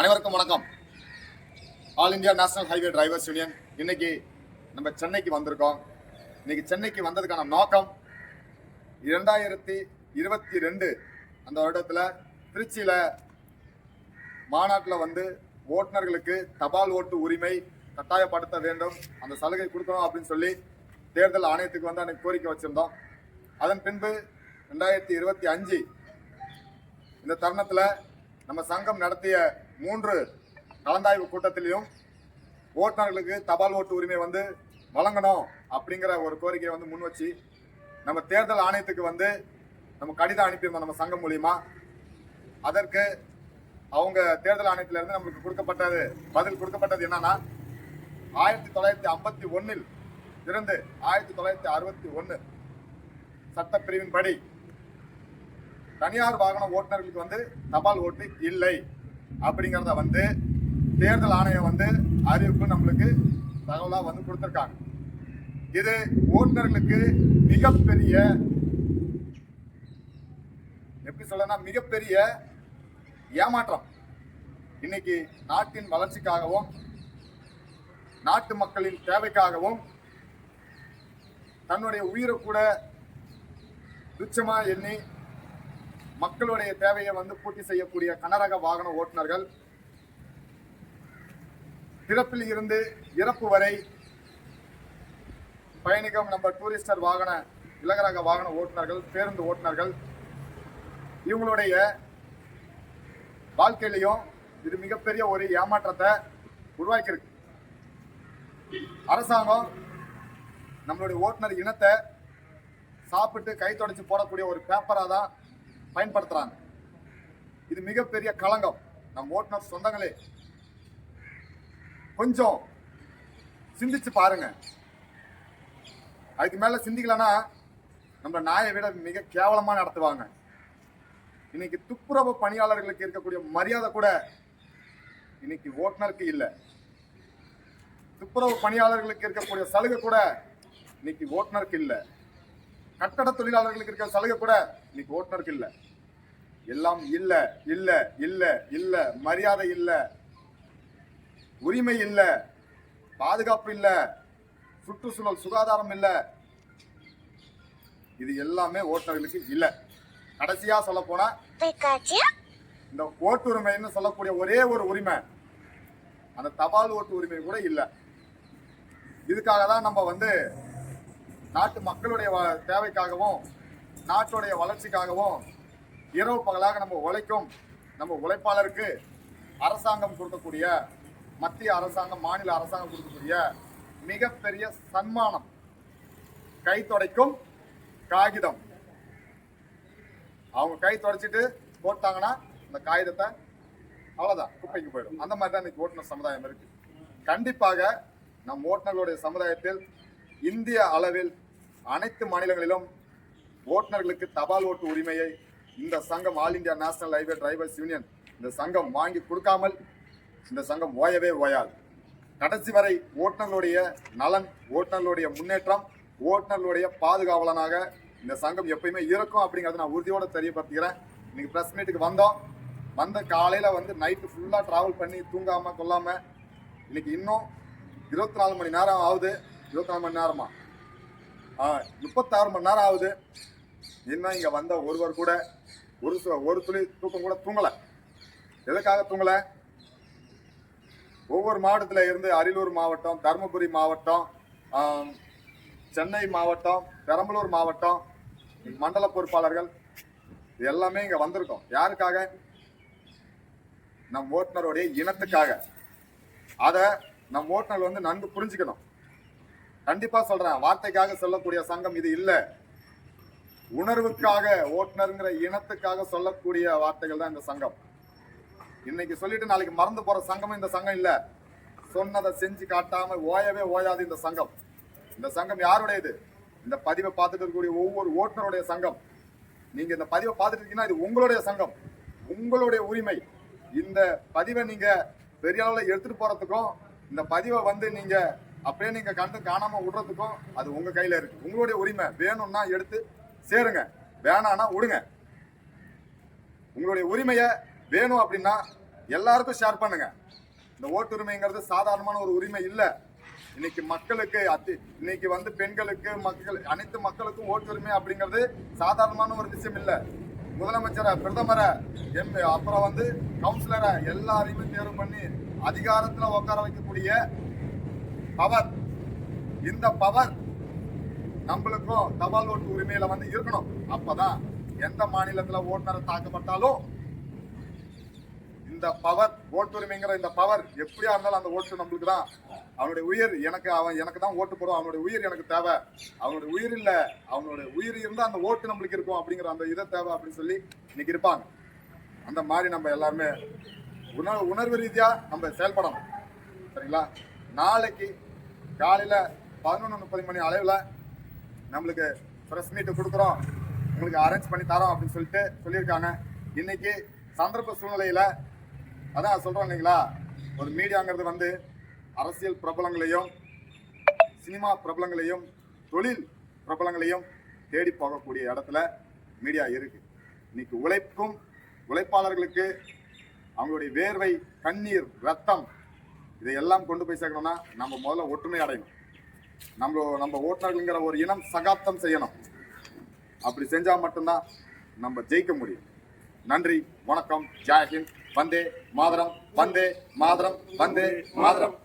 அனைவருக்கும் வணக்கம். All India national highway drivers union இன்னைக்கு நம்ம சென்னைக்கு வந்திருக்கோம். இன்னைக்கு சென்னைக்கு வந்ததுக்கான நோக்கம் இரண்டாயிரத்தி இருபத்தி ரெண்டு அந்த வருடத்தில் திருச்சியில் மாநாட்டில் வந்து ஓட்டுநர்களுக்கு தபால் ஓட்டு உரிமை கட்டாயப்படுத்த வேண்டும். அந்த சலுகை கொடுக்கணும் அப்படின்னு சொல்லி தேர்தல் ஆணையத்துக்கு வந்து அன்னைக்கு கோரிக்கை வச்சுருந்தோம். அதன் பின்பு ரெண்டாயிரத்தி இருபத்தி அஞ்சு இந்த தருணத்தில் நம்ம சங்கம் நடத்திய மூன்று கலந்தாய்வு கூட்டத்திலையும் ஓட்டுநர்களுக்கு தபால் ஓட்டு உரிமை வந்து வழங்கணும் அப்படிங்கிற ஒரு கோரிக்கையை வந்து முன் வச்சு நம்ம தேர்தல் ஆணையத்துக்கு வந்து நம்ம கடிதம் அனுப்பியிருந்தோம் நம்ம சங்கம் மூலியமா. அதற்கு அவங்க தேர்தல் ஆணையத்திலிருந்து நம்மளுக்கு கொடுக்கப்பட்டது பதில் கொடுக்கப்பட்டது என்னன்னா ஆயிரத்தி தொள்ளாயிரத்தி ஐம்பத்தி ஒன்னில் இருந்து ஆயிரத்தி தொள்ளாயிரத்தி அறுபத்தி ஒன்று சட்டப்பிரிவின்படி தனியார் வாகன ஓட்டுநர்களுக்கு வந்து தபால் ஓட்டு இல்லை. அப்படிங்கிறத வந்து தேர்தல் ஆணையம் வந்து அறிவிப்பு நம்மளுக்கு தகவலாக வந்து கொடுத்துருக்காங்க. இது ஓட்டுநர்களுக்கு மிகப்பெரிய எப்படி சொல்லனா மிகப்பெரிய ஏமாற்றம். இன்னைக்கு நாட்டின் வளர்ச்சிக்காகவும் நாட்டு மக்களின் தேவைக்காகவும் தன்னுடைய உயிரை கூட துச்சமாக எண்ணி மக்களுடைய தேவையை வந்து பூர்த்தி செய்யக்கூடிய கனரக வாகன ஓட்டுநர்கள் பிறப்பில் இருந்து இறப்பு வரை பயணிக்கும் நம்ம டூரிஸ்டர் வாகன இலகரக வாகன ஓட்டுநர்கள் பேருந்து ஓட்டுநர்கள் இவங்களுடைய வாழ்க்கையிலையும் இது மிகப்பெரிய ஒரு ஏமாற்றத்தை உருவாக்கியிருக்கு. அரசாங்கம் நம்மளுடைய ஓட்டுநர் இனத்தை சாப்பிட்டு கை தொடச்சி போடக்கூடிய ஒரு பேப்பராக தான் பயன்படுத்துறாங்க. இது மிகப்பெரிய களங்கம். நம் ஓட்டுநர் சொந்தங்களே கொஞ்சம் சிந்திச்சு பாருங்க. அதுக்கு மேல சிந்திக்கலன்னா நம்ம நாயை விட மிக கேவலமா நடத்துவாங்க. இன்னைக்கு துப்புரவு பணியாளர்களுக்கு இருக்கக்கூடிய மரியாதை கூட இன்னைக்கு ஓட்டுநருக்கு இல்லை. துப்புரவு பணியாளர்களுக்கு இருக்கக்கூடிய சலுகை கூட இன்னைக்கு ஓட்டுநருக்கு இல்லை. கட்டட தொழிலாளர்களுக்கு இருக்கிற சலுகை கூட இன்னைக்கு ஓட்டுநருக்கு இல்லை. எல்லாம் இல்ல இல்ல இல்ல இல்ல மரியாதை இல்ல உரிமை இல்ல பாதுகாப்பு இல்ல சுற்றுச்சூழல் சுகாதாரம் இல்ல. இது எல்லாமே ஓட்டுநர்களுக்கு இல்ல. கடைசியா சொல்ல போனா? இந்த ஓட்டுரிமைன்னு சொல்லக்கூடிய ஒரே ஒரு உரிமை அந்த தபால் ஓட்டு உரிமை கூட இல்லை. இதுக்காக தான் நம்ம வந்து நாட்டு மக்களுடைய தேவைக்காகவும் நாட்டுடைய வளர்ச்சிக்காகவும் இரவு பகலாக நம்ம உழைக்கும் நம்ம உழைப்பாளருக்கு அரசாங்கம் கொடுக்கக்கூடிய மத்திய அரசாங்கம் மாநில அரசாங்கம் கொடுக்கக்கூடிய மிகப்பெரிய சன்மானம் கை துடைக்கும் காகிதம். அவங்க கை தொடச்சிட்டு போட்டாங்கன்னா அந்த காகிதத்தை அவ்வளோதான் குப்பைக்கு போயிடும். அந்த மாதிரி தான் இன்னைக்கு ஓட்டுநர் சமுதாயம் இருக்கு. கண்டிப்பாக நம் ஓட்டுநர்களுடைய சமுதாயத்தில் இந்திய அளவில் அனைத்து மாநிலங்களிலும் ஓட்டுநர்களுக்கு தபால் ஓட்டு உரிமையை இந்த சங்கம் all India national highway drivers union இந்த சங்கம் வாங்கி கொடுக்காமல் இந்த சங்கம் ஓயவே ஓயாது. கடைசி வரை ஓட்டுநர்களுடைய நலன் ஓட்டுநர்களுடைய முன்னேற்றம் ஓட்டுநர்களுடைய பாதுகாவலனாக இந்த சங்கம் எப்பயுமே இருக்கும் அப்படிங்கிறத நான் உறுதியோடு தெரியப்படுத்துகிறேன் இன்னைக்கு ப்ரெஸ் மீட்டுக்கு வந்தோம். வந்த காலையில் வந்து நைட்டு ஃபுல்லாக ட்ராவல் பண்ணி தூங்காமல் கொல்லாமல் இன்னைக்கு இன்னும் இருபத்தி நாலு மணி நேரம் ஆகுது. இருபத்தி நாலு மணி நேரமா? முப்பத்தாறு மணி நேரம் ஆகுது. இன்னும் இங்கே வந்த ஒருவர் கூட ஒரு சு- ஒரு துளி தூக்கம் கூட தூங்கல. எதுக்காக தூங்கல? ஒவ்வொரு மாவட்டத்தில் இருந்து அரியலூர் மாவட்டம் தருமபுரி மாவட்டம் சென்னை மாவட்டம் பெரம்பலூர் மாவட்டம் மண்டல பொறுப்பாளர்கள் இது எல்லாமே இங்கே வந்திருக்கோம். யாருக்காக? நம் ஓட்டுநருடைய இனத்துக்காக. அதை நம் ஓட்டுநர் வந்து நன்கு புரிஞ்சுக்கணும். கண்டிப்பாக சொல்கிறேன் வார்த்தைக்காக சொல்லக்கூடிய சங்கம் இது இல்லை. உணர்வுக்காக ஓட்டுநருங்கிற இனத்துக்காக சொல்லக்கூடிய வார்த்தைகள் தான் இந்த சங்கம். இன்னைக்கு சொல்லிட்டு நாளைக்கு மறந்து போற சங்கமும் இந்த சங்கம் இல்ல. சொன்னதை செஞ்சு காட்டாம ஓயவே ஓயாது இந்த சங்கம். இந்த சங்கம் யாருடையது? இந்த பதிவை பார்த்துட்டு இருக்கக்கூடிய ஒவ்வொரு ஓட்டுநருடைய சங்கம். நீங்க இந்த பதிவை பார்த்துட்டு இருக்கீங்கன்னா இது உங்களுடைய சங்கம். உங்களுடைய உரிமை. இந்த பதிவை நீங்க பெரிய அளவில் எடுத்துட்டு போறதுக்கும் இந்த பதிவை வந்து நீங்க அப்படியே நீங்க கண்டு காணாம விடுறதுக்கும் அது உங்க கையில இருக்கு. உங்களுடைய உரிமை வேணும்னா எடுத்து சேருங்க. வேணான்னா விடுங்க. உங்களுடைய உரிமையை வேணும் அப்படின்னா எல்லாருக்கும் ஷேர் பண்ணுங்க. இந்த ஓட்டுரிமைங்கிறது சாதாரணமான ஒரு உரிமை இல்லை. இன்னைக்கு மக்களுக்கு அத்தி இன்னைக்கு வந்து பெண்களுக்கு மக்கள் அனைத்து மக்களுக்கும் ஓட்டுரிமை அப்படிங்கிறது சாதாரணமான ஒரு விஷயம் இல்லை. முதலமைச்சரை பிரதமரை எம் அப்புறம் வந்து கவுன்சிலரை எல்லாரையுமே தேர்வு பண்ணி அதிகாரத்தில் உட்கார வைக்கக்கூடிய பவர் இந்த பவர் நம்மளுக்கும் தபால் ஓட்டு உரிமையில வந்து இருக்கணும். அப்பதான் எந்த மாநிலத்துல ஓட்டுநர் தாக்கப்பட்டாலும் இந்த பவர் ஓட்டுரிமைங்கிற இந்த பவர் எப்படியா இருந்தாலும் அந்த ஓட்டு நம்மளுக்கு தான் அவனுடைய உயிர் எனக்கு அவன் எனக்கு தான் ஓட்டு போடும் அவனுடைய உயிர் எனக்கு தேவை. அவனுடைய உயிர் இல்ல அவனுடைய உயிர் இருந்தா அந்த ஓட்டு நம்மளுக்கு இருக்கும் அப்படிங்கிற அந்த இதை தேவை அப்படின்னு சொல்லி இன்னைக்கு இருப்பாங்க. அந்த மாதிரி நம்ம எல்லாருமே உணர்வு உணர்வு ரீதியா நம்ம செயல்படணும். சரிங்களா? நாளைக்கு காலையில பதினொன்று முப்பது மணி அளவில் நம்மளுக்கு ஃப்ரெஷ் மீட் கொடுக்குறோம். உங்களுக்கு அரேஞ்ச் பண்ணி தரோம் அப்படின்னு சொல்லிட்டு சொல்லியிருக்காங்க. இன்னைக்கு சந்தர்ப்ப சூழ்நிலையில் அதான் சொல்கிறோம் இல்லைங்களா? ஒரு மீடியாங்கிறது வந்து அரசியல் பிரபலங்களையும் சினிமா பிரபலங்களையும் தொழில் பிரபலங்களையும் தேடி போகக்கூடிய இடத்துல மீடியா இருக்குது இன்னைக்கு உழைப்பும் உழைப்பாளர்களுக்கு அவங்களுடைய வேர்வை கண்ணீர் ரத்தம் இதையெல்லாம் கொண்டு போய் சேர்க்கணும்னா நம்ம முதல்ல ஒற்றுமை அடையணும். நம்ம நம்ம ஓட்டுநர்கள்ங்கிற ஒரு இனம் சகாப்தம் செய்யணும். அப்படி செஞ்சா மட்டும்தான் நம்ம ஜெயிக்க முடியும். நன்றி வணக்கம் ஜெய் வந்தே மாதரம் வந்தே மாதரம் வந்தே மாதரம்.